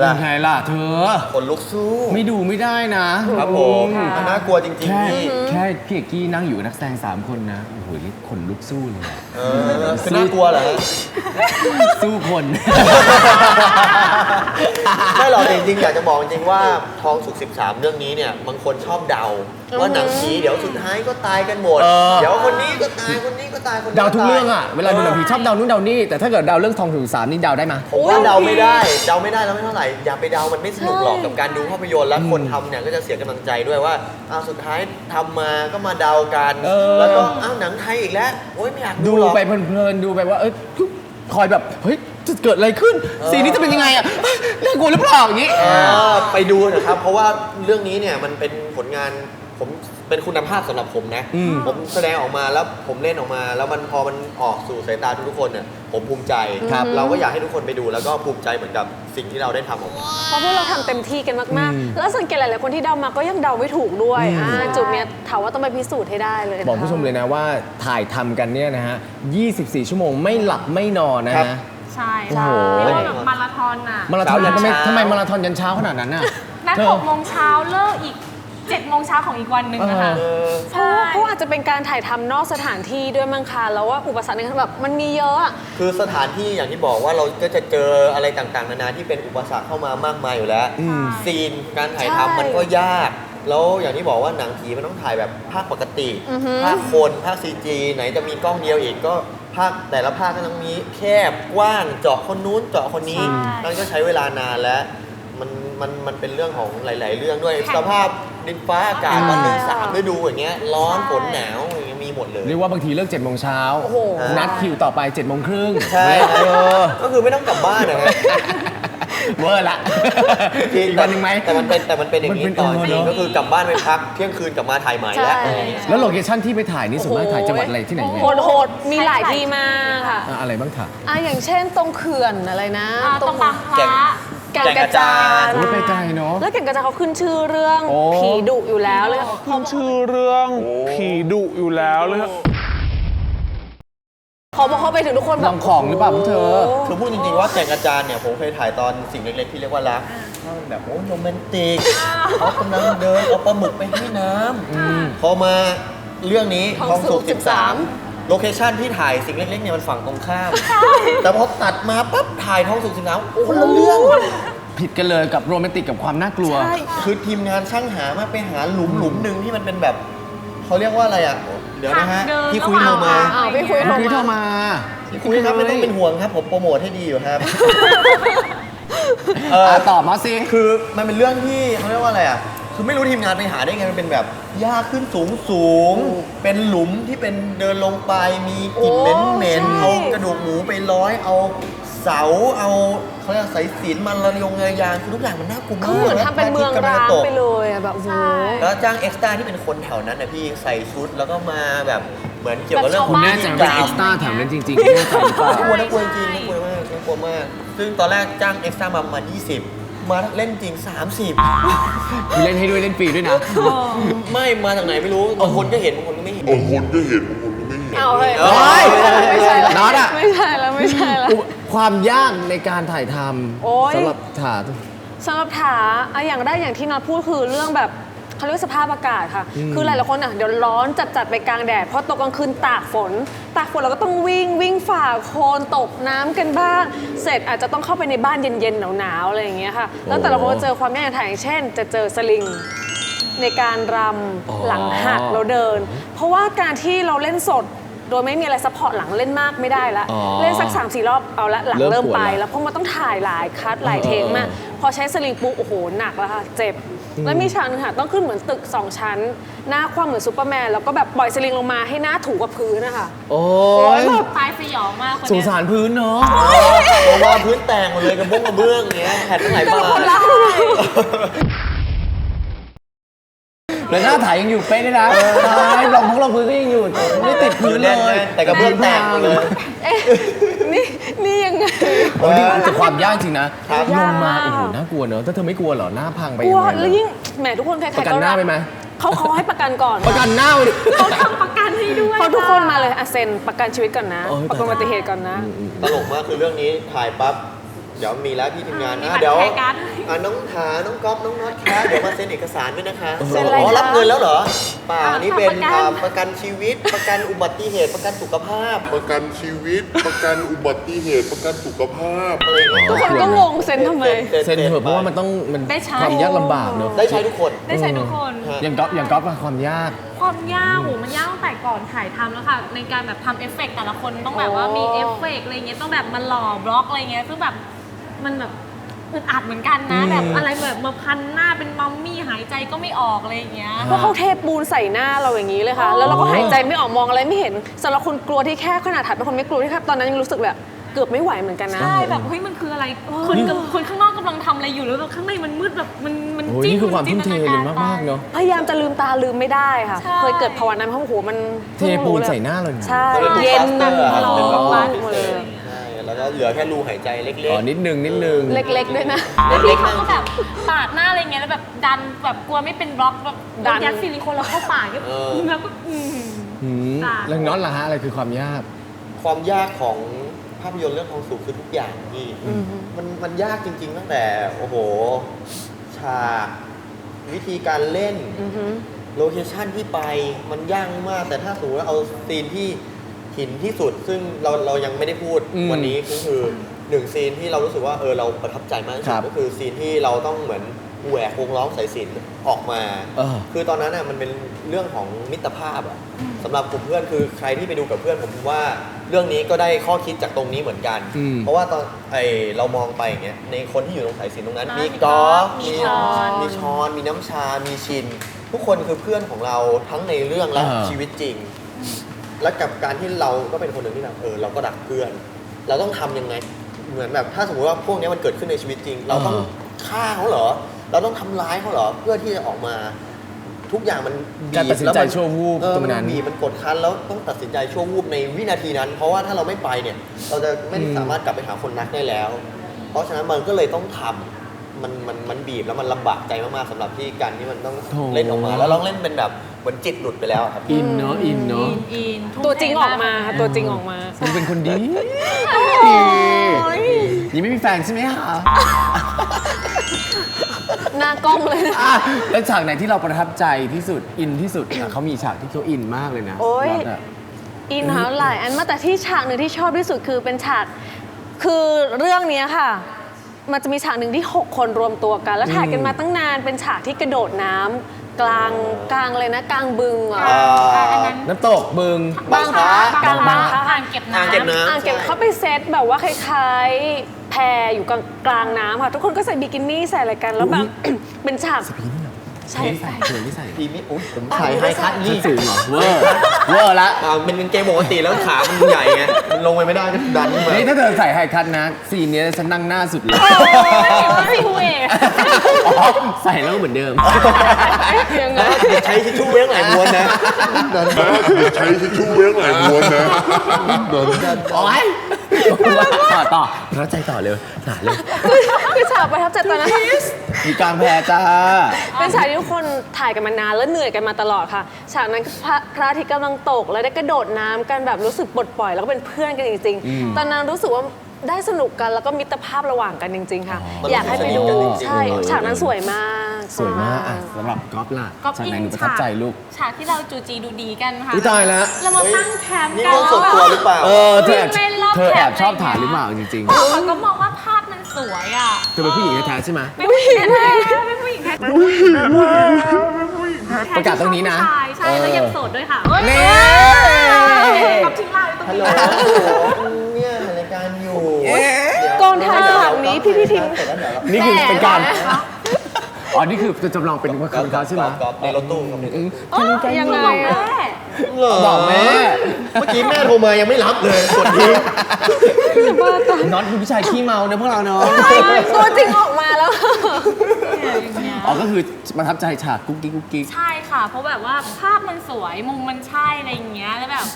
เป็นไงล่ะเป็นไงล่ะเธอ คนลุกสู้ไม่ดูไม่ได้นะครับผมอืมันน่ากลัวจริงแค่ๆพี่แค่พี่เอกกี้นั่งอยู่กับนักแสดงสามคนนะโอ้โหนี่ขนลุกสู้เลยอะเออคือน่ากลัวเหรอฮะสู้คน ไม่หรอกจริงๆอยากจะบอกจริงๆว่าทองสุก 13 เรื่องนี้เนี่ยบางคนชอบเดา ว่าหนังผีเดี๋ยวสุดท้ายก็ตายกันหมด เออ เดี๋ยวคนนี้ก็ตายคนนี้ก็ตายคนนี้เดาทุกตยเรื่องอะเวลาดูหนังผีชอบเดานู่นเดานี่แต่ถ้าเกิดเดาเรื่องทองถึงสามนี่เดาได้ไหมยผมว่าเดาไม่ได้เดาไม่ได้แล้วไม่เท่าไหร่อย่าไปเดามันไม่สนุกหรอกกับการดูภาพยนตร์แล้วคนทำเนี่ยก็จะเสียกำลังใจด้วยว่าอ้าวสุดท้ายทำมาก็มาเดากันเออ แล้วก็อ้าวหนังไทยอีกแล้วโอ๊ยไม่อยากดูดูหรอก ไปเพลินๆดูไปว่าเอ้ยคอยแบบเฮ้ยจะเกิดอะไรขึ้นสีนี้จะเป็นยังไงอะเอ้ยน่ากลัวหรือเปล่าอย่างนี้ เออไปดูนะครับ เพราะว่าเรื่องนี้เนี่ยมันเป็นผลงาน ผมเป็นคุณภาพสำหรับผมนะ อืม ผมแสดงออกมาแล้วผมเล่นออกมา แล้วมันพอมันออกสู่สายตาทุกๆคนเนี่ยผมภูมิใจครับ เราก็อยากให้ทุกคนไปดู แล้วก็ภูมิใจเหมือนกับสิ่งที่เราได้ทำออกมา เพราะพวกเราทำเต็มที่กันมากอืมๆแล้วสังเกตหลายๆคนที่เดามาก็ยังเดาไม่ถูกด้วยอ่าจุดเนี้ยถามว่าต้องไปพิสูจน์ให้ได้เลยนะคะบอกผู้ชมเลยนะว่าถ่ายทำกันเนี่ยนะฮะ 24 ชั่วโมงไม่หลับไม่นอนนะครับฮะใช่โอ้โห เรียกว่าแบบมาราธอนอะมาราธอนยันทำไมเช้า ทำไมมาราธอนยันเช้าขนาดนั้นน่ะนัดเธอ หกโมงเช้าเลิกอีก เจ็ดโมงเช้าของอีกวันหนึ่งนะคะ เออ เพราะว่าเพราะว่าอาจจะเป็นการถ่ายทำนอกสถานที่ด้วยมั้งคะแล้วว่าอุปสรรคในการแบบมันมีเยอะอะ คือสถานที่อย่างที่บอกว่าเราก็จะเจออะไรต่างๆ นานาที่เป็นอุปสรรคเข้ามามากมายอยู่แล้วอืมซีนการถ่ายใช่ทำมันก็ยาก แล้วอย่างที่บอกว่าหนังผีมันต้องถ่ายแบบภาคปกติอือฮึ ภาคคนภาคซีจีไหนจะมีกล้องเดียวอีกก็ภาคแต่ละภาคก็ต้องมีแคบกว้างเจาะคนนู้นเจาะคนนี้ใช่นั่นก็ใช้เวลานานและมันมันมันเป็นเรื่องของหลาย ๆ เรื่องด้วยแข่งสภาพ ดินฟ้าอากาศใช่วันหนึ่งสามฤดูอย่างเงี้ยร้อนใช่ฝนหนาวอย่างเงี้ยมีหมดเลย เรียกว่าบางทีเลิก7จ็ดโมงเช้าโอ้โห นัดคิวต่อไป7จ็ดโมงครึ่งใช่เออก็คือไม่ต้องกลับบ้านนะฮะ เวอร์ละ อีกวันหนึ่งไหม แต่มันเป็นแต่มันเป็นอย่างนี้มันเป็นต่อเออจริงเนอะ ก็คือกลับบ้านไปพัก เที่ยงคืนกลับมาถ่ายใหม่แล้วใช่ อะไรอย่างเงี้ยแล้วโลเคชั่นที่ไปถ่ายนี่ส่วนมากถ่ายจังหวัดอะไรที่ไหนไงโหดโหดๆมีหลายที่มากค่ะ อะอะไรบ้างถ่าย อะอย่างเช่นตรงเขื่อนอะไรนะ อ่าตรงบางพแก่งระ แก่งกระจานโอ้ยไปไกลเนอะแล้วแก่งกระจานเขาขึ้นชื่อเรื่องโอ้ ผีดุอยู่แล้วเลยขึ้นชื่อเรื่องผีดุอยู่แล้วเลยเขาบอกเขาไปถึงทุกคนแบลบองของหรือเปล่าพวกเธอโโหคือพูดจริงๆว่าแก่งอาจารย์เนี่ยผมเคยถ่ายตอนสิ่งเล็กๆที่เรียกว่ารักแบบโอ้โรแมนติกเขากำลังเดินเอาปลาหมึกไปให้น้ำพอมาเรื่องนี้ททอองงสุสุกก13 โลเคชั่นที่ถ่ายสิ่งเล็กๆเนี่ยมันฝั่งตรงข้าม แต่พอตัดมาปั๊บถ่ายทองสุก13โอ้คนละเรื่องผิดกันเลยกับโรแมนติกกับความน่ากลัวใช่คือทีมงานช่างหามากไปหาหลุมหลุมหนึ่งที่มันเป็นแบบเขาเรียกว่าอะไรอะ เดี๋ยวนะฮะทางเดินพี่คุยโทรมาอ้าวพี่คุยคุณคุยโทรมาพี่คุยครับไม่ต้องเป็นห่วงครับ ผมโปรโมทให้ดีอยู่ครับเอออะตอบมาสิ คือมันเป็นเรื่องที่เขาเรียกว่าอะไรอะ คือไม่รู้ทีมงานไปหาได้ไงมันเป็นแบบหญ้าขึ้นสูงสูง เป็นหลุมที่เป็นเดินลงไปมีกลิ่นเหม็นเหม็นๆเอากระดูกหมูไปร้อยเอาเสาเอาเขาเรียกสายสิญจนมันระยงระยางคือทุกอย่างมันน่ากลัวมากเขาเหมือนทำเป็นเมืองร้างไปเลยอะแบบโอ้โหแล้วจ้างเอ็กซ์ตร้าที่เป็นคนแถวนั้นนะพี่ใส่ชุดแล้วก็มาแบบเหมือนเกี่ยวกับเรื่องของคุณแน่ใจว่าเป็นเอ็กซ์ต้าแถวนั้นจริงๆแน่ใจหรือเปล่า น่ากลัวน่ากลัวจริงน่ากลัวมากน่ากลัวมาก ซึ่งตอนแรกจ้างเอ็กซ์ตร้ามาประมาณ20 มาเล่นจริง30คือเล่นให้ด้วยเล่นฟรีด้วยนะไม่มาจากไหนไม่รู้บางคนก็เห็นบางคนก็ไม่เห็น บางคนก็เห็นบางคนก็ไม่เห็น เอาเลยเอ้ยไม่ใช่แล้วน็อตอะ ไม่ใช่แล้วไม่ใช่แล้ว ความยากในการถ่ายทโอ๊ยำสำหรับถาสำหรับถาอะอย่างแรกอย่างที่น็อตพูดคือเรื่องแบบ เขาเรียกว่าสภาพอากาศค่ะ คือหลายๆคนอะเดี๋ยวร้อนจัดๆไปกลางแดดพอตกกลางคืนตากฝน ตากฝนเราก็ต้องวิ่งวิ่งฝ่าโคลนตกน้ำกันบ้าง เสร็จอาจจะต้องเข้าไปในบ้านเย็นๆหนาวๆอะไรอย่างเงี้ยค่ะ แล้วแต่ละคนก็เจอความยากอย่างถ่ายอย่างเช่น จะเจอสลิง ในการรำหลังหักเราเดิน เพราะว่าการที่เราเล่นสดโดยไม่มีอะไรซัพพอร์ตหลังเล่นมากไม่ได้ละ อ๋อเล่นสัก3ามสี่รอบเอาละหลังเริ่เริ่มมปวดไป ละ แล้วเพราะมันต้องถ่ายหลายคัดหลายเทคมากเออพอใช้สลิงปุ๊บโอ้โหหนักแล้วค่ะ เจ็บ แล้วมีฉากหนึงค่ะต้องขึ้นเหมือนตึก2ชั้น หน้าคว่ำเหมือนซูเปอร์แมนแล้วก็แบบปล่อยสลิงลงมาให้หน้าถูกับพื้นนะคะโอ้ยตายสยองมากคนสงเนี้ยสารพื้นเนาะเพราะว่าพื้นแตกหมดเลยกระบุ้งกระเบื้องเงี้ยแผ่นตั้งหลายบาทแล้วหน้าถ่ายยังอยู่เป๊ะด้วยนะใช่รองพุกรองพื้นก็ยังอยู่ไม่ติดพื้นเลยแต่กระเบื้องแตกหมดเลย เอ๊ะ นี่นี่ยังไง โอ้ยนี่แต่ความยากจริงนะครับลงมาโอ้โหน่ากลัวเนอะถ้าเธอไม่กลัวเหรอหน้าพังไปกลัวยังไงแล้วยิ่งแหมทุกคนใครๆประกันหน้าไปไหมเขาขอให้ประกันก่อน ประกันหน้าไปดิเขาทำประกันให้ด้วยเพราะทุกคนมาเลยอะเซ็นประกันชีวิตก่อนนะ เออประกันอุบัติเหตุก่อนนะ ตลกมากคือเรื่องนี้ถ่ายปั๊บ เดี๋ยวมีแล้วพี่ทีมงานมีนะบัตรเดี๋ยวแคร์การ์ดอะน้องถาน้องก๊อฟน้องน็อตคะเดี๋ยวมาเซ็นเอกสารด้วยนะคะเซ็นอะไรอ๋อคะรับเงินแล้วเหรอเปล่าอ่าอันนี้เป็นประกัน อ่าประกันชีวิต ประกันอุบัติเหตุประกันสุขภาพประกันชีวิต ประกันอุบัติเหตุ ประกันสุขภาพ อะไรอย่างเงี้ยทุกคนก็งงเซ็นทำไม เซ็นเถอะเพราะว่ามันต้องมันได้ใช้ ความยากลำบากเนอะได้ใช้ทุกคน ได้ใช้ทุกคน ฮะ อย่างก๊อฟอย่างก๊อฟอะความยาก ความยากโหมันยากตั้งแต่ก่อนถ่ายทำแล้วค่ะ ในการแบบทำเอฟเฟกต์แต่ละคนต้องแบบว่ามีอ๋อเอฟเฟกต์อะไรเงี้ยต้องแบบมาหล่อบล็อกอะไรเงี้ยซึ่งแบบ มันแบบอึดอัดเหมือนกันนะอืมแบบอะไรแบบมาพันหน้าเป็นมัมมี่หายใจก็ไม่ออกอะไรอย่างเงี้ย เพราะเขาเทปูนใส่หน้าเราอย่างนี้เลยค่ะอ๋อแล้วเราก็หายใจไม่ออกมองอะไรไม่เห็นสำหรับคนกลัวที่แค่ขนาดถัดเป็นคนไม่กลัวที่แค่ตอนนั้นยังรู้สึกแบบเกือบไม่ไหวเหมือนกันนะ ใช่แบบเฮ้ยมันคืออะไรคนกับคนข้างนอกกำลังทำอะไรอยู่แล้วแบบข้างในมันมืดแบบมันมันโอ้ยจิ้นี่คือความทุ่มเทเลยจินตนมากๆเนาะพยายามจะลืมตาลืมไม่ได้ค่ะใช่เคยเกิดภาวะนั้นเพราะโอ้โหมันเทปูนใส่หน้าเลยนะใช่มันเป็นเย็นแบบ disaster ร้อเป็นแบบว่านหมดเลยใช่ แล้วก็เหลือแค่รูหายใจเล็กอ๋อนิดนึงนิดนึง เล็กๆด้วยนะแล้วพี่เขาก็แบบปาดหน้าอะไรเงี้ยแล้วแบบดันแบบกลัวไม่เป็นบล็อกแบบดัน ยัดซิลิโคนแล้วเข้าปากก็แล้วก็อืม หืมจ้ะ แล้วน็อตล่ะฮะอะไรคือความยากๆความยากของภาพยนตร์เรื่องทองสุกคือทุกอย่างพี่มันมันยากจริง ๆ ตั้งแต่โอ้โหฉากวิธีการเล่นอือหือโลเคชั่นที่ไปมันยากมาก แต่ถ้าสมมติว่าเอาซีนที่ หินที่สุดซึ่งเราเรายังไม่ได้พูดอืมวันนี้ก็คือหนึ่งซีนที่เรารู้สึกว่าเออเราประทับใจมากที่คสุรัดบก็คือซีนที่เราต้องเหมือนแหวกวงล้อมสายสิญจนออกมา เออ คือตอนนั้นอะมันเป็นเรื่องของมิตรภาพอะสำหรับกลุ่มเพื่อนคือใครที่ไปดูกับเพื่อนผมว่าเรื่องนี้ก็ได้ข้อคิดจากตรงนี้เหมือนกัน อืม เพราะว่าตอนไอเรามองไปอย่างเงี้ยในคนที่อยู่ตรงสายสิญจนตรงนั้นอ่ามีมีกอล์ฟมีมีช้อน มีช้อน มีน้ำชา มีชิน ทุกคนคือเพื่อนของเราทั้งในเรื่องและอ่า ชีวิตจริง และกับการที่เราก็เป็นคนหนึ่งที่แบบเออเราก็รักเพื่อน เราต้องทำยังไง เหมือนแบบถ้าสมมติว่าพวกนี้มันเกิดขึ้นในชีวิตจริง เราต้องฆ่าเขาเหรอ เราต้องทำร้ายเขาเหรอ เพื่อที่จะออกมา ทุกอย่างมันบีบการตัดสินใจแล้มัชั่ววูบเออตรงมันนั้นบีบมันกดคั้นแล้วต้องตัดสินใจชั่ววูบในวินาทีนั้น เพราะว่าถ้าเราไม่ไปเนี่ย เราจะไม่ได้อืมสามารถกลับไปหาคนรักได้แล้ว เพราะฉะนั้นมันก็เลยต้องทำมันมันมันบีบแล้วมันลำบากใจมากๆสำหรับที่การที่มันต้องโถเล่นออกมา แล้วลองเล่นเป็นแบบ เหมือนจิตหลุดไปแล้วอะครับ อินเนาะอินเนาะอินอินทุ่มตัวจริงเทออกมาค่ะตัวจริงออกมา มันเป็นคนดียังไม่มีแฟนใช่ไหมคะหน้ากล้องเลยนะอะแล้วฉากไหนที่เราประทับใจที่สุดอินที่สุดอะเขามีฉากที่เขาอินมากเลยนะโอ๊ยน็อตอะ อินค่ะหลายอันมากแต่ที่ฉากหนึ่งที่ชอบที่สุดคือเป็นฉากคือเรื่องเนี้ยค่ะ มันจะมีฉากหนึ่งที่ 6 คนรวมตัวกัน แล้วถ่ายกันมาตั้งนานเป็นฉากที่กระโดดน้ำ กลางกลางเลยนะกลางบึงอะอ่าอ่าอันนั้น น้ำตกบึง บางพระกลางบางพระ อ่างเก็บน้ำ อ่างเก็บน้ำ อ่างเก็บเขาไปเซตแบบว่าคล้ายๆแพอยู่กลางกลางน้ำค่ะ ทุกคนก็ใส่บิกินี่ใส่อะไรกันแล้วแบบ เป็นฉากพี่นี่เหรอใช่ใส่เธอที่ใส่พีมิอุ้ยผมถ่ายไฮคัทนี่นี่สูงเหรอเวอร์เวอร์ละอ่าเป็นกางเกงปกติแล้วขา มันใหญ่ไงมันลงไปไม่ได้ก็ดันขึ้นมา นี่ถ้าเธอใส่ไฮคัทนะซีนเนี้ยฉันนั่งหน้าสุดเลยพี่คุยอ๋อ ใส่แล้วก็เหมือนเดิม ยังไงเด็กใช้ทิชชู่เว้งหลายม้วนนะใช้ทิชชู่เว้งหลายม้วนนะโอ๊ยต่อต่อประทับใจต่อเลยหาเลยคือฉากประทับใจตอนนั้นมีกลางแพจ้า เป็นฉากที่ทุกคนถ่ายกันมานานแล้วเหนื่อยกันมาตลอดค่ะ ฉากนั้นพระพระอาทิตย์กำลังตกแล้วได้กระโดดน้ำกันแบบรู้สึกปลดปล่อย แล้วก็เป็นเพื่อนกันจริงอืมๆตอนนั้นรู้สึกว่า ได้สนุกกันแล้วก็มิตรภาพระหว่างกันจริง ๆ ค่ะมันอยากให้ไปดูสนิทกันจริงๆใช่เออฉากนั้นสวยมากสวยมากอะสำหรับก๊อฟล่ะก็ฉากอิไหนนหนูประทับใจลูกฉากที่เราจูจีดูดีกันค่ะอุ๊ยตายแล้ว เรามาตั้งแคมป์นี่กันเรื่องส่วนตัวหรือเปล่า เออเธอแอบวิ่งเล่นรอบเธอแอบแคมป์ชอบอะไรถ่ายหเงี้ยรือเปล่าจริงเขาก็มองว่าภาพมันสวยอะๆเธอเป็นผู้หญิงแท้ๆใช่ไหม เป็นผู้หญิงแท้ๆเป็นผู้หญิงแท้ๆประกาศตรงนี้นะใช่ใช่แล้วยังโสดด้วยค่ะเฮ้ยเน่กับทิ้งเราไว้ตรงฮัลโหลนี้เนี่ยถ่ายราย การอยู่ก่อนถ่ายฉากนี้พี่พี่ทิมเสร็จแล้วเดี๋ยวเรานี่คือเป็นการแหมอ๋อ นี่คือจะจำลองเป็นว่าคือเขาใช่ไหมกอล์ฟในรถตู้ครับอืมยังไงบอกอะแม่เหรอบอกแม่ เมื่อกี้แม่โทรมายังไม่รับเลยกดทิ้งน็อตคือผู้ชายขี้เมานะพวกเราเนาะ ตัวจริงออกมาแล้วอย่างเงี้ยอ๋อ ก็คือประทับใจฉากกุ๊กกิ๊กกุ๊กกิ๊ก ใช่ค่ะ เพราะแบบว่าภาพมันสวยมุมมันใช่อะไรอย่างเงี้ยแล้วแบบ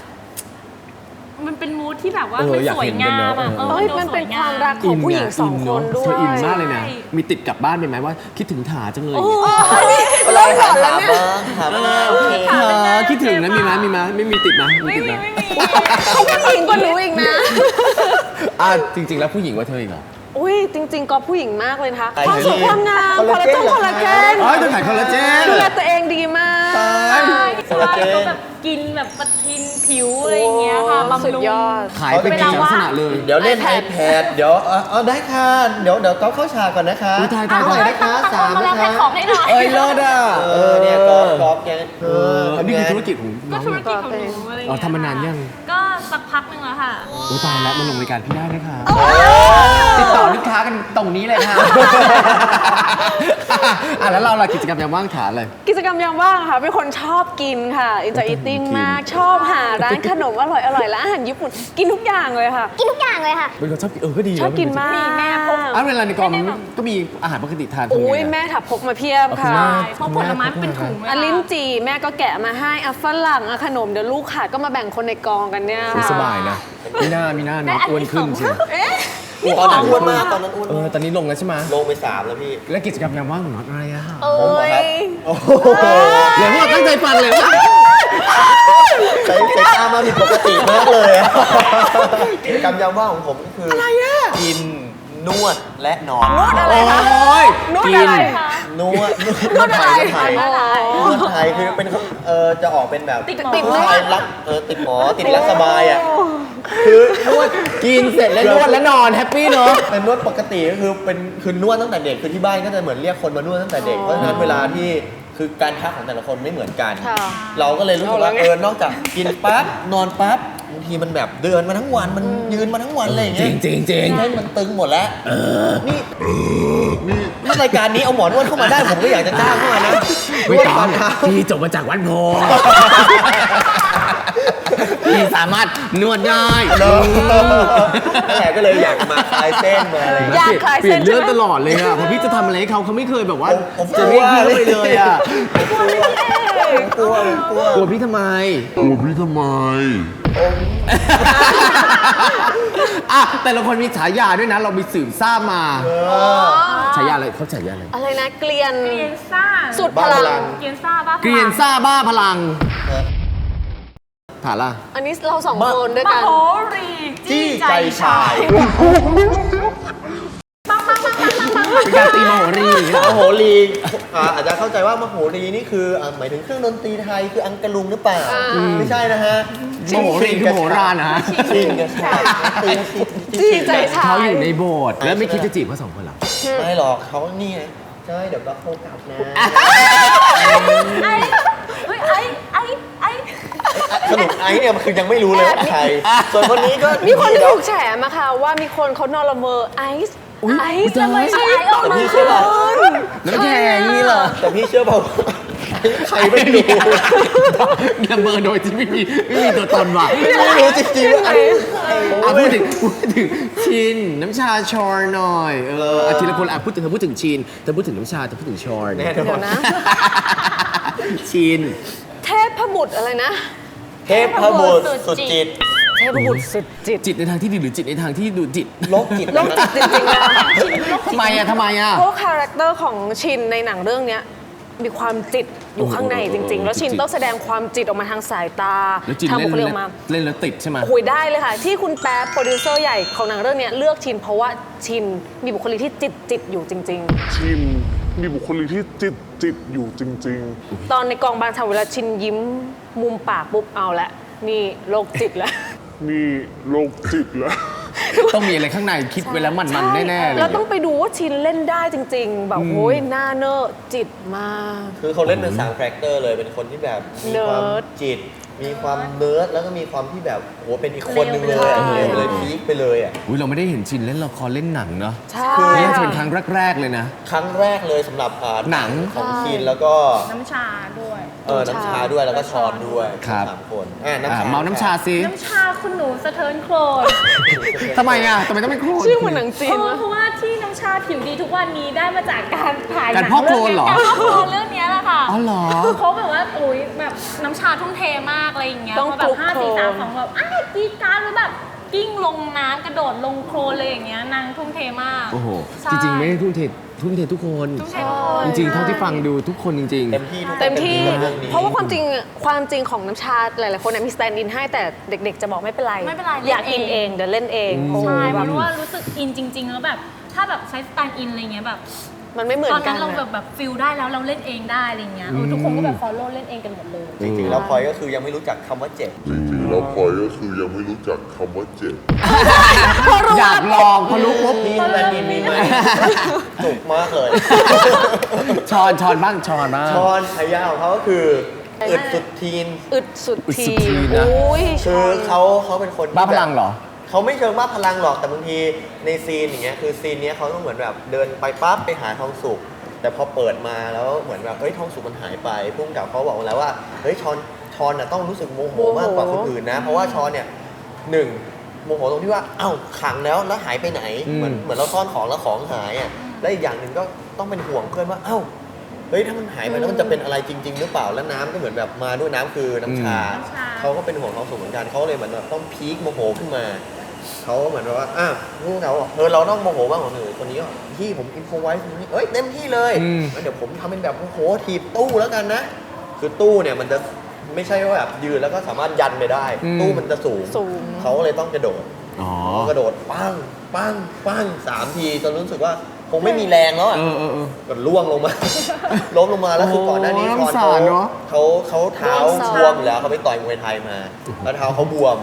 มันเป็นมูทที่แบบว่าเออมันอยากสวยเห็นกันงาเนมอะอะเออเอ้ยดูมันสเป็วนคงวามรักของผู้หญิงสองคนด้วเธย ออินมากเลยนะใช่มีติดกลับบ้านไปไหมว่าคิดถึงถาจังเลยโอ้ยเริ่มหลอนแล้วเนี่ยถามเอว่าอเธอคิดถึงนะมีไหมมีไหมไม่มีติดนะมีไม่ติดมีนะไม่มีเขาผู้หญิงกว่าหนูอีกนะ อะจริง ๆ แล้วผู้หญิงกว่าเธออีกเหรอ อุ้ยจริง ๆ ก็ผู้หญิงมากเลยนะคะใครความสวยเนี่ยความงามคอลลาเจนคอลลาเจนอ๋อต้องขายคอลลาเจน ดูแลตัวเองดีมากตายใช่คอลลาเจนก็แบบ กินแบบปะทินผิวอะไรอย่างเงี้ยค่ะบำสุดรุง ยอด ขายเป็นกิจลักษณะเลย เดี๋ยวเล่น iPad iPad เดี๋ยวเออเอาได้ค่ะ เดี๋ยวเดี๋ยวก๊อฟเข้าฉากก่อนนะคะอุ๊ยตายตาย เท่ไหร่นะคะสามมาแล้นะวขายคะของให้หน่อย เอ้ยเลิศอะเออเนี่ยก๊อฟก๊อฟแกเอออันนี้คือธุรกิจของก็น้องธุรกิจของหนูอะไรอย่างอ๋อเงี้ยทำมานานยังก็สักพักหนึ่งแล้วค่ะ โอ้ตายแล้วมาลงรายการพี่ได้นะคะติดต่อลูกค้ากันตรงนี้เลยค่ะ อะแล้วเราล่ะกิจกรรมยามว่างขาเลย กิจกรรมยามว่างค่ะ เป็นคนชอบกินค่ะ enjoy eating มากชอบหาร้านขนมอร่อยอร่อยและอาหารญี่ปุ่นกินทุกอย่างเลยค่ะ กินทุกอย่างเลยค่ะ เป็นคนชอบกินเออก็ดีชอบกินมากมีแม่พก อะเวลาในกองมันก็มีอาหารปกติทานทำไงอุ้ยอะแม่ถับพกมาเพียบค่ะเอาใช่เพราะผลไม้เป็นถุงเวลาอันลิ้นจี่แม่ก็แกะมาให้อะฝรั่งอะขนมเดี๋ยวลูกขาดก็มาแบ่งคนในกองกันเนี่ยโอ้ยค่ะสบายนะมีหน้ามีหน้าน้องอ้วนขึ้นใช่ไหมตอนนั้นอ้วนมากตอนนั้นอ้วนเออมากตอนนี้ลงแล้วใช่ไหมลงไปสามแล้วพี่ แล้วกิจกรรมยามว่างของน้องอะไรอะโอ้ผมเหรอครับยโอ้โหเดี๋ยวพวกตั้งใจฟังเลยว่า ใส่ใส่ตามาผิดปกติมากเลยอะกิจกรรมยามว่างของผมก็คืออะไรอะกินนวดและนอนนวดอะไรโอ้คะยนวดกิอะไรคะ นวดนวดไทยนวดไทยนวดอะไร นวดไทยคือเป็นเออจะออกเป็นแบบติดหมอติดนวดไทยรักเออติดหมอติดรักสบายอะคือนวด กินเสร็จแล้วนวดแล้วนอนแฮปปี้เนาะ เป็นนวดปกติก็คือเป็นคือนวดตั้งแต่เด็กคือที่บ้านก็จะเหมือนเรียกคนมานวดตั้งแต่เด็กเพราะฉะนั้นเวลาที่ คือการพักของแต่ละคนไม่เหมือนกัน ค่ะ เราก็เลยรู้สึกว่าเอาแล้วไง เออนอกจากกินปั๊บนอนปั๊บบางทีมันแบบเดินมาทั้งวันมันยืนมาทั้งวันอะไรอย่างจเงี้ริยงจริงจริง ให้มันตึงหมดแล้วนี่นี่ถ้ารายการนี้เอาหมอนวดเข้ามาได้ผมก็อยากจะจ้างเข้ามานะไม่นวดต้อฝ่างเท้า พี่จบมาจากวัดโพ ธิ์พี่สามารถนวดได้เนอะนั่นแหละก็เลยอยากมาคลายเส้นมาอะไรอย่างเงี้ย อยากขายเปลี่ยนเส้นเรื่องใช่ไหม ตลอดเลยอะเพราะพี่จะทำอะไรให้เขาเขาไม่เคยแบบว่า ผมผมจะเรียกพี่เข้าไปเลยอะผมกลัวผมกลัวกลัวพี่ทำไมกลัวพี่ทำไมอะแต่ละคนมีฉายาด้วยนะ เรามีสืบทราบมาฉายาอะไรเขาฉายาอะไรอะไรนะเกลียนเกรียนซ่าสุดพบ้าพลัลังง เกรียนซ่าบ้าเกรียนซ่าบ้าพลัง ถาล่ะ อันนี้เราสองบ้าคนด้วยมกัน โหรีจี้ใจชายเป็นการตีมโหรีอย่างเงี้ยมโหรีอ่าอาจจะเข้าใจว่ามโหรีนี่คืออ่าหมายถึงเครื่องดนตรีไทยคืออังกะลุงหรือเปล่าไม่ใช่นะฮะมโหรีคือโหรานะฮะชิงกันชายตีจี้ใจชาเขายอยู่ในโบสถ์แล้วไม่คิดจะจีบเขาสองคนเหรอ ไม่หรอกเขานี่ไงใช่เดี๋ยวก็โทรกลับนะ ไอ้เฮ้ยไอ้ไอ้ไอ้ สรุปไอ้เนี่ยมันคือยังไม่รู้เลยว่าใคร ส่วนคนนี้ก็มีคนเดี๋ยวถูกแฉมาค่ะว่ามีคนเขานอนละเมอไอซ์ไอซ์แล้วไม่ใช่ไอ้ไอซ์ออกมาพี่เชื่อเปล่าน้ำแข็งนี่เหรอแต่พี่เชื่อเปล่าใครไม่รู้ละเมอโดยที่ไม่มีไม่มีตัวตนว่ะไม่รู้จริงๆว่าไอ้อะพูดถึงพูดถึงชินน้ำชาชอร์หน่อยเอออาทีละคนอะพูดถึงเธอพูดถึงชินเธอพูดถึงน้ำชาเธอพูดถึงชอร์แน่นเดี๋อยวนนะชินเทพพบุตรอะไรนะ เทพพบุตรสุดจิต เทพบุตรสุดจิตจิตในทางที่ดีหรือจิตในทางที่ดูจิตโรคจิตโรคจิตจริงๆนะทำไมอะทำไมอะเพราะคาแรคเตอร์ของชินในหนังเรื่องเนี้ยมีความจิตอยู่ข้างในจริง ๆ แล้วชินต้องแสดงความจิตออกมาทางสายตาแล้วจินทางเล่บุนคลิกออกมาเล่นแล้วติดใช่ไหมคุยได้เลยค่ะ ที่คุณแป๊บโปรดิวเซอร์ใหญ่ของหนังเรื่องเนี้ยเลือกชินเพราะว่าชินมีบุคลิกที่จิตจิตอยู่จริงชินมีบุคลิกที่จิตจิตอยู่จริงๆๆตอนในกองบางฉากเวลาชินยิ้ม มุมปากปุ๊บเอาละนี่โรคจิตแล้ว นี่โรคจิตแล้ว ต้องมีอะไรข้างในคิดไว้แล้วมันมันๆแน่ๆเลยแล้วต้องไปดูว่าชินเล่นได้จริง ๆ แบบโอ้ยหน้าเนอร์จิตมาก คือเขาเล่นเป็นสามคาแรคเตอร์เลยเป็นคนที่แบบมีความ Nerd จิต มีความเนิร์ดแล้วก็มีความที่แบบโหเป็นอีกคนนึงเลยอะใช่เร็วเลยพีคไปเลยอะ อุ้ยเราไม่ได้เห็นชินเล่นละครเล่นหนังเนาะใช่นี่น่าจะค่ะเป็นครั้งแรก ๆ เลยนะ ครั้งแรกเลยสำหรับอ่าหนังของคีนแล้วก็น้ำชาด้วย เออน้ำชาด้วยแล้วก็ชอนด้วยครับ สามคนอ่าน้ำอะชาเมาน้ำชาซิน้ำชาคุณหนูสะเทินโคลนทำไมอะทำไมต้องเป็นโคลนชื่อเหมือนหนังจีเอนอมากเพราะว่าที่น้ำ ชาผิวดีทุกวันนี้ได้มาจากการถ่ายหการนังพอกโคลนเหรอการพอกโคลนเรื่องเนี้ยแหละค่ะอ๋อเหรอคือเขาแบบว่าโอ้ยแบบน้ำชาทุ่มเทมากอะไรอย่างเงี้ยต้องพอแบบคลุกห้าโคลนสี่สามสองแบบอ้าวกรีดกรารแล้วแบบกิ้งลงน้ำกระโดดลงโคลนเลยอย่างเงี้ยนางทุ่มเทมากโอ้โหใช่จริงๆไม่ได้ทุ่มเททุ่มเททุกคน ทุ่มเททุกคนจริงๆเท่าที่ฟังดูทุกคนจริง เต็มที่ทุกคนเต็มที่กับเรื่องนี้เพราะว่าความจริงความจริงของน้ำชาหลายๆคนน่ะมีสแตนด์อินให้แต่เด็กๆ จะบอกไม่เป็นไร ไม่เป็นไรอยากเล่กินนเอเอง งเดี๋ยวเล่นเองอืมโอ้โหใช่เพแบบราะว่ารู้สึกอินจริง ๆ แล้วแบบ ถ้าแบบใช้สแตนด์อินอะไรเงี้ยแบบมันไม่เหมือตอนนกันั้นนเราแบบแบบฟิลได้แล้วเราเล่นเองได้อะไรเงี้ยเออทุกคนก็แบบฟอลโล่เล่นเองกันหมดเลย จริงๆแล้วพลอยก็คือยังไม่รู้จักคำว่าเจ็บ จริงๆแล้วพลอยก็คือยังไม่รู้จักคำว่าเจ็บ อยากลองพอรู้ปุ๊บมีไหมมีมีไหมถูกมากเลยชอนชอนบ้างชอนบ้าง ชอนฉายาของเขาก็คืออึดสุดทีน อึดสุดอึดทีสุดทีนะโอ้ยคือเขาเขาเป็นคนที่บ้าพลังเหรอ เขาไม่เชิงบ้าพลังหรอกแต่บางทีในซีนอย่างเงี้ยคือซีนเนี้ยเขาต้องเหมือนแบบเดินไปปั๊บไปหาทองสุก แต่พอเปิดมาแล้วเหมือนแบบเฮ้ยทองสุกมันหายไปพุ่งกับเขาบอกมาแล้วว่าเฮ้ยชอนชอนน่ะต้องรู้สึกโมโหมากกว่าคนอื่นนะ เพราะว่าชอนเนี่ยหนึ่งโมโหตรงที่ว่าเอ้าขังแล้วแล้วหายไปไหนอืมเหมือนเหมือนเราซ่อนของแล้วของหายอะและอีกอย่างหนึ่งก็ต้องเป็นห่วงเพื่อนว่าเอ้าเฮ้ยถ้ามันหายไปแล้วมันจะเป็นอะไรจริง ๆ หรือเปล่าแล้วน้ำก็เหมือนแบบมาด้วยน้ำคือน้ำชาน้ำชาเขาก็เป็นห่วงทองสุกเหมือนกันเขาเลยเหมือนแบบต้องพีคโมโหขึ้นมา เขาเหมือนแบบว่าอะนี่เราบอกเออเราต้องโมโหบ้างของหนูคนนี้ก็พี่ผมอินโฟไว้คนนี้เอ้ยเต็มที่เลยอืม งั้นเดี๋ยวผมทำเป็นแบบโมโหถีบตู้แล้วกันนะ คือตู้เนี่ยมันจะไม่ใช่ว่าแบบยืนแล้วก็สามารถยันไปได้ตู้มันจะสูง สูง เขาก็เลยต้องกระโดด อ๋อเขากระโดดปั้งปั้งปั้งสามทีจนรู้สึกว่าคงไม่มีแรงแล้วอะเออเออเออ ก็ล่วงลงมา ล้มลงมาแล้วคือก่อนหน้านี้โอ้ก่อนสงสารเนอะ เขาเขาเท้าร่วงซ้อม บวมอยู่แล้วเขาไปต่อยมวยไทยมา แล้วเท้าเขาบวม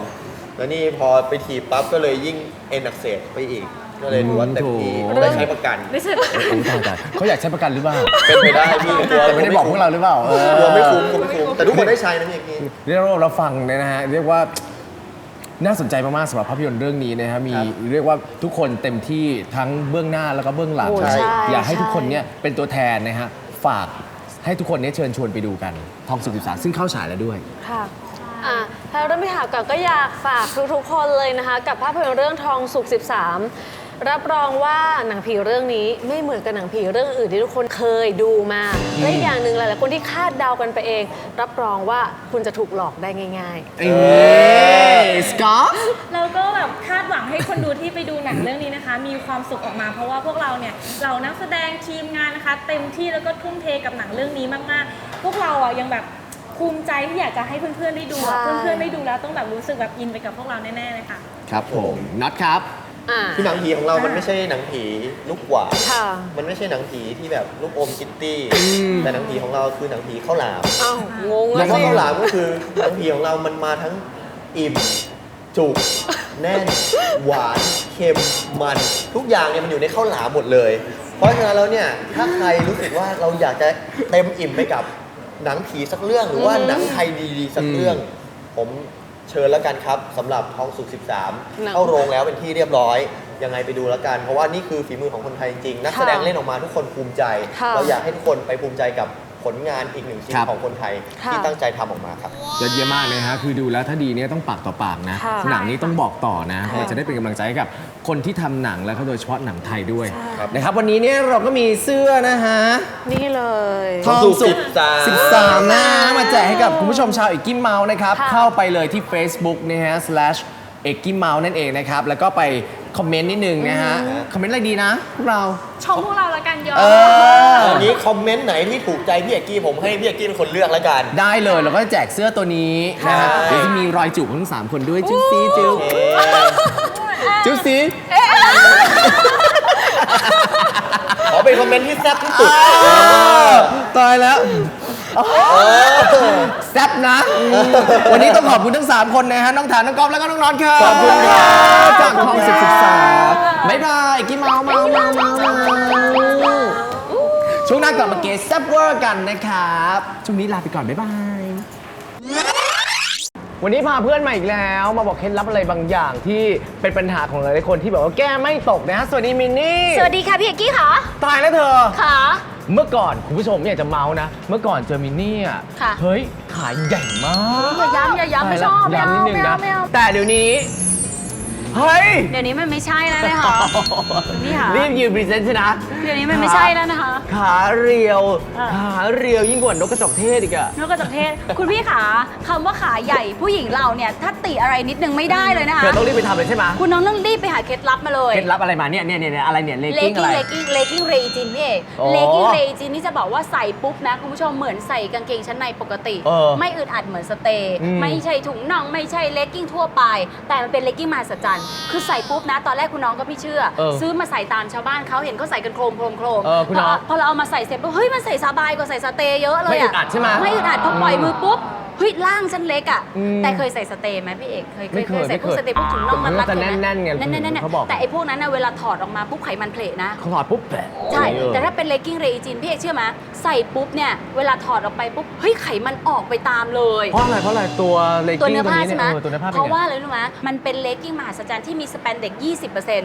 แล้วนี่พอไปถีบปั๊บก็เลยยิ่งเอ็นอักเสบไปอีก ก็เลยดูว่าเต็มที่โถได้ใช้ประกัน ไม่ใช่โอ้ตายตายเขาอยากใช้ประกันหรือเปล่าเป็นไปได้พี่กลัวแต่ไม่ได้บอกพวกเราหรือเปล่าเออ กลัวไม่คุ้มกลัวไม่คุ้มแต่ทุกคนได้ใช้นะพี่เอกกี้ เรียกว่าเราฟังเนี่ยนะฮะเรียกว่าน่าสนใจมากๆสำหรับภาพยนตร์เรื่องนี้นะฮะมีครับเรียกว่าทุกคนเต็มที่ทั้งเบื้องหน้าแล้วก็เบื้องหลังโอ้ใช่ อยากให้ทุกคนใช่เนี่ยเป็นตัวแทนนะฮะฝากให้ทุกคนเนี่ยเชิญชวนไปดูกันทองสุขศึกษาซึ่งเข้าฉายแล้วด้วย ค่ะ อะถ้าเริ่มไปหาก่อนก็อยากฝากทุกๆคนเลยนะคะ กับภาพยนตร์เรื่องทองสุก 13 รับรองว่าหนังผีเรื่องนี้ไม่เหมือนกับหนังผีเรื่องอื่นที่ทุกคนเคยดูมาและอีกอย่างหนึ่งหลายๆคนที่คาดเดากันไปเอง รับรองว่าคุณจะถูกหลอกได้ง่ายเอ้สกอตเราก็แบบคาดหวังให้คนดูที่ไปดูหนังเรื่องนี้นะคะ มีความสุขออกมาเพราะว่าพวกเราเนี่ยเรานักแสดงทีมงานนะคะ เต็มที่แล้วก็ทุ่มเทกับหนังเรื่องนี้มากๆ พวกเราอะยังแบบ ภูมิใจที่อยากจะให้เพื่อนๆได้ดูอะใช่ เพื่อนๆได้ดูแล้วต้องแบบรู้สึกแบบอินไปกับพวกเราแน่ๆเลยค่ะ ครับผมน็อตครับๆอะคือหนังผีของเรา มันไม่ใช่หนังผีลูกหวานค่ะมันไม่ใช่หนังผีที่แบบลูกอมคิตตี้ ม แต่หนังผีของเราคือหนังผีข้าวหลามอ้าวงงแล้แล้ววก็สิข้าวหลามก็คือหนังผีของเรามันมาทั้งอิ่ม จุก แน่น หวาน เค็ม มัน ทุกอย่างเนี่ยมันอยู่ในข้าวหลามหมดเลย เพราะฉะนั้นแล้วเนี่ย ถ้าใครรู้สึกว่าเราอยากจะเต็มอิ่มไปกับ หนังผีสักเรื่องหรือว่าอืมหนังไทยดีๆสักเรื่อง ผมเชิญแล้วกันครับสำหรับทองสุกหนัง13 เข้าโรงแล้วเป็นที่เรียบร้อย ยังไงไปดูแล้วกัน เพราะว่านี่คือฝีมือของคนไทยจริงๆนักแสดงเล่นออกมาทุกคนภูมิใจค่ะเราอยากให้ทุกคนไปภูมิใจกับผลงานอีกหนึ่งชิ้นครับของคนไทยค่ะที่ตั้งใจทำออกมาครับยอดเยี่ยมมากเลยฮะคือดูแล้วถ้าดีเนี่ยต้องปากต่อปากนะค่ะหนังนี้ต้องบอกต่อนะค่ะเราจะได้เป็นกำลังใจให้กับ คนที่ทำหนังแล้วก็โดยเฉพาะหนังไทยด้วยใช่ครับนะครับวันนี้เนี่ยเราก็มีเสื้อนะฮะ นี่เลย ทองสุก13 13นะมาแจกให้กับคุณผู้ชมชาวเอกกี้เมาส์นะครับ ค่ะเข้าไปเลยที่ Facebook นะฮะ slash เอกกี้เมาส์นั่นเองนะครับ แล้วก็ไปคอมเมนต์นิดนึงนะฮะ คอมเมนต์อะไรดีนะพวกเรา ชมพวกเราละกันยอเอออันนี้คอมเมนต์ไหนที่ถูกใจพี่เอกกี้ผมให้พี่เอกกี้เป็นคนเลือกแล้วกัน ได้เลยเราก็แจกเสื้อตัวนี้นะฮะค่ะ เดี๋ยวจะมีรอยจูบของทั้งสามคนด้วยจุ๊บซีจุ๊บโอเค จุ๊บซีขอเป็นคอมเมนต์ที่แซ่บที่สุดตายแล้วแซ่บนะ วันนี้ต้องขอบคุณทั้ง 3 คนนะฮะ น้องฐานน้องกอฟแล้วก็น้องน็อตครับขอบคุณครับจากคลองสิบสิบสามบ๊ายบายกินเมาเมาเมาเมาเมาช่วงหน้ากลับมาเกสแซ่บเวอร์กันนะครับ ช่วงนี้ลาไปก่อน บ๊ายบาย วันนี้พาเพื่อนมาอีกแล้ว มาบอกเคล็ดลับอะไรบางอย่างที่เป็นปัญหาของหลายๆคนที่แบบว่าแก้ไม่ตกนะฮะสวัสดีมินนี่สวัสดีค่ะพี่เอกกี้ค่ะ ตายแล้วเธอ ค่ะ เมื่อก่อนคุณผู้ชมอยากจะเมาส์นะ เมื่อก่อนเจอมินนี่อะค่ะ เฮ้ยขายใหญ่มากอย่าย้ำอย่าย้ำไม่ชอบไม่ย้ำเอานิดนึงไม่เอานะไม่เอา แต่เดี๋ยวนี้ เฮ้ย เดี๋ยวนี้มันไม่ใช่แล้วนะคะนี่ค่ะรีบยืนพรีเซนต์ชนะ เดี๋ยวนี้มันไม่ใช่แล้วนะคะ ขาเรียวอะขาเรียวยิ่งกว่านกกระจอกเทศอีกอะนกกระจอกเทศ คุณพี่ขาคำว่าขาใหญ่ผู้หญิงเราเนี่ยถ้าติอะไรนิดนึงไม่ได้เลยนะคะเธอต้องรีบไปทำเลยใช่ไหมคุณน้องต้องรีบไปหาเคล็ดลับมาเลย เคล็ดลับอะไรมาเนี่ยเนี่ยเนี่ยอะไรเนี่ยเลเลกิ้งกิ้อะงไร เลกิ้งเลกิ้งเรจินพี่เอกอ๋อเลกิ้งเรจินนี่จะบอกว่าใส่ปุ๊บนะคุณผู้ชมเหมือนใส่กางเกงชั้นในปกติเออไม่อึดอัดเหมือนสเตย์อืมไม่ใช่ถุงน่องไม่ใช่เลกิ้งทั่วไป แต่มันเป็นเลกิ้งมหัศจรรย์คือใส่ปุ๊บนะ ตอนแรกคุณน้องก็ไม่เชื่อ เออซื้อมาใส่ตามชาวบ้านเขาเห็นเขาใส่กันโครมโครมโครมเออคุณน้องพพอเราเอามาใส่เสร็จปุ๊บเฮ้ยมันใส่สบายกว่าใส่สเตย์เยอะเลยไม่อึดอัดใช่ไหมไม่อึดอัดพอปล่อยมือปุ๊บ เฮ้ยร่างฉันเล็กอะอืมแต่เคยใส่สเตย์ไหมพี่เอกเคยไม่เคยใส่พวกไม่เคยสเตย์พวกถุงน่องมันรัดแต่เห็นไหมแน่นๆไงแน่นๆเขาบอกแต่ไอ้พวกนั้นนะเวลาถอดออกมาปุ๊บไขมันเพลนะ เขาถอดปุ๊บแปะใช่เออแต่ถ้าเป็นเลกกิ้งเรจินพี่เอกเชื่อไหมใส่ปุ๊บเนี่ยเวลาถอดออกไปปุ๊บเฮ้ยไขมันออกไปตามเลย เพราะอะไรเพราะอะไรตัวเลกตัวกิ้งเนื้อตัวผ้านี้ใช่เนี่ยไหมเออตัวเนื้อผ้าเป็นเพราะไง ว่าอะไรรู้ไหมมันเป็นเลกกิ้งมหัศจรรย์ที่มีสเปนเด็ก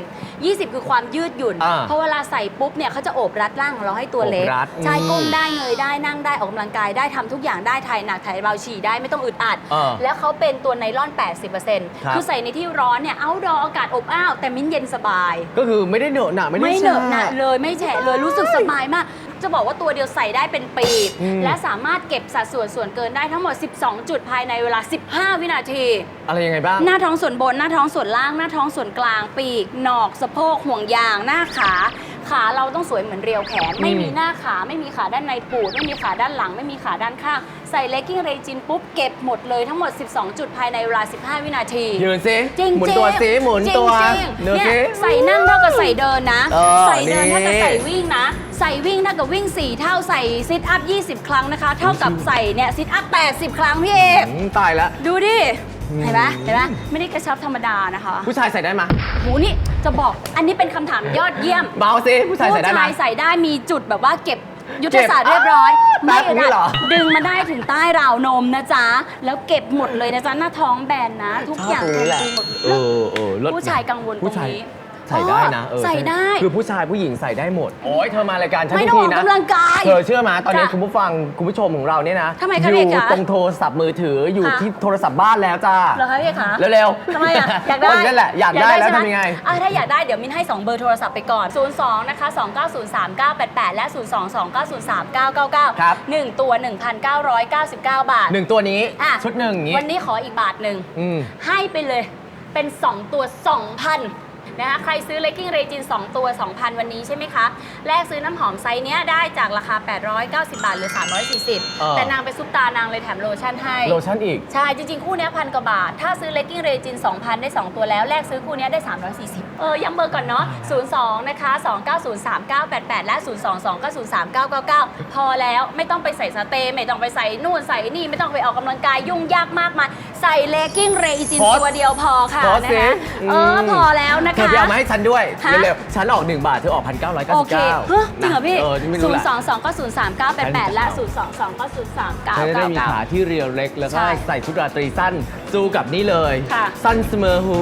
20% 20 คือความยืดหยุ่น อ่าเพราะเวลาใส่ปุ๊บเนี่ยเขาจะโอบรัดร่างของเราให้ตัวเล็ก โอบรัดใช่อืม ก้มได้เงยได้นั่งได้ออกกำลังกายได้ทำทุกอย่างได้ถ่ายหนักถ่ายเบาฉี่ได้ไม่ต้องอึดอัดอ่าแล้วเขาเป็นตัวไนล่อนครับ80%คือใส่ในที่ร้อนเนี่ยเอาดออากาศอบอ้าว แต่มิ้นเย็นสบาย ก็คือไม่ได้เหนอะหนะไม่ได้ไม่เหนอะหนะชาเลยไม่แฉะเลยรู้สึกสบายมาก จะบอกว่าตัวเดียวใส่ได้เป็นปี อืม และสามารถเก็บสัดส่วนส่วนเกินได้ทั้งหมด 12 จุดภายในเวลา 15 วินาที อะไรยังไงบ้าง หน้าท้องส่วนบนหน้าท้องส่วนล่างหน้าท้องส่วนกลางปีกหนอกสะโพกห่วงยางหน้าขา ขาเราต้องสวยเหมือนเรียวแขน ไม่มีหน้าขาไม่มีขาด้านในปูด ไม่มีขาด้านหลัง ไม่มีขาด้านข้าง ใส่เลกกิ้งเรจินปุ๊บเก็บหมดเลยทั้งหมด 12 จุดภายในเวลา 15 วินาที ยืนซิจริงๆหมุนตัวซิหมุนตัวจริงๆเนื้อเนี่ยซิ ใส่นั่งเท่ากับใส่เดินนะ เออใส่เดินนี่เท่ากับใส่วิ่งนะ ใส่วิ่งเท่ากับวิ่ง 4 เท่าใส่ซิทอัพ 20 ครั้งนะคะ เท่ากับใส่เนี่ยซิทอัพ 80 ครั้งพี่เอกอืมตายแล้ว ดูดิ เห็นไหมเห็นไหมไม่ได้กระชับธรรมดานะคะ ผู้ชายใส่ได้ไหมหูนี่ จะบอกอันนี้เป็นคำถามยอดเยี่ยม เบาซิผู้ชายใส่ได้ไหมผู้ชายใส่ได้มีจุดแบบว่าเก็บยุทธศาสตร์เรียบร้อยแป๊บนี่เหรอดึงมาได้ถึงใต้ราวนมนะจ๊ะ แล้วเก็บหมดเลยนะจ๊ะ หน้าท้องแบนนะ ทุกอย่างชอบตรงนี้แหละตรงหมดเออเออลดผู้ชายกังวลตรงผู้ชายนี้ ใส่ได้นะเออใส่ได้ คือผู้ชายผู้หญิงใส่ได้หมด โอ้ยเธอมารายการฉันไม่ทุต้อกงทีออกนะ กำลังกาย เธอเชื่อไหมตอนนี้จ้ะคุณผู้ฟังคุณผู้ชมของเราเนี่ยนะทำไมคะอพี่ยู่เอกคะตรงโทรศัพท์มือถืออยู่ค่ะ ที่โทรศัพท์บ้านแล้วจ้าเหรอคะพี่เอกคะเร็วทำไมอะ อยากได้นั่นแหละอยากได้แล้วใช่หมทำยังไง อะถ้าอยากได้เดี๋ยวมินให้ 2 เบอร์โทรศัพท์ไปก่อน 02 นะคะ 2903988 และ 022903999 ครับ 1 ตัว 1,999 บาท หนึ่งตัวนี้อะ ชุดหนึ่งอย่างนี้วันนี้ขออีกบาทหนึ่ง อืม ให้ไปเลยเป็น 2 ตัว 2,000 นะคะใครซื้อเลกกิ้งเรจิน2 ตัว 2,000 วันนี้ใช่ไหมคะแลกซื้อน้ำหอมไซส์เนี้ยได้จากราคา 890 บาทหรือ เออ340แต่นางไปนซุปตานางเลยแถมโลชั่นให้ โลชั่นอีก ใช่ จริง ๆ คู่เนี้พันกว่าบาท ถ้าซื้อเลกกิ้งเรจิน2,000 ได้ 2 ตัวแล้ว แลกซื้อคู่เนี้ยได้ 340 เออ ย้ำเบอร์ก่อนเนาะ 02 นะคะ 2903988 และ 022903999พอแล้วไม่ต้องไปใส่สเตย์ไม่ต้องไปใส่นู่นใส่นี่ ไม่ต้องไปออกกำลังกายยุ่งยากมากมายใส่เลกกิ้งเรจินขอตัวเดียวพอค่ะขอนะสิคะเออมพอแล้วนะเธอคะไปเอามาให้ฉันด้วย ฮะ เร็วๆ ฉันออก 1 บาท เธอออก 1,999โอเคเฮ้ยจริงเหรอพี่เออไม่ศูรู้นแหละ ย์สองสองก็ศูนย์สามเก้าแปดแปดและศูนย์สองสองก็ศูนย์สามเก้าเธอจะได้เก้ามีเก้า ขาที่เรียวเล็ก แล้วก็ใช่ใส่ชุดราตรีสั้นสู้กับนี่เลย ค่ะ สั้นเสมอฮู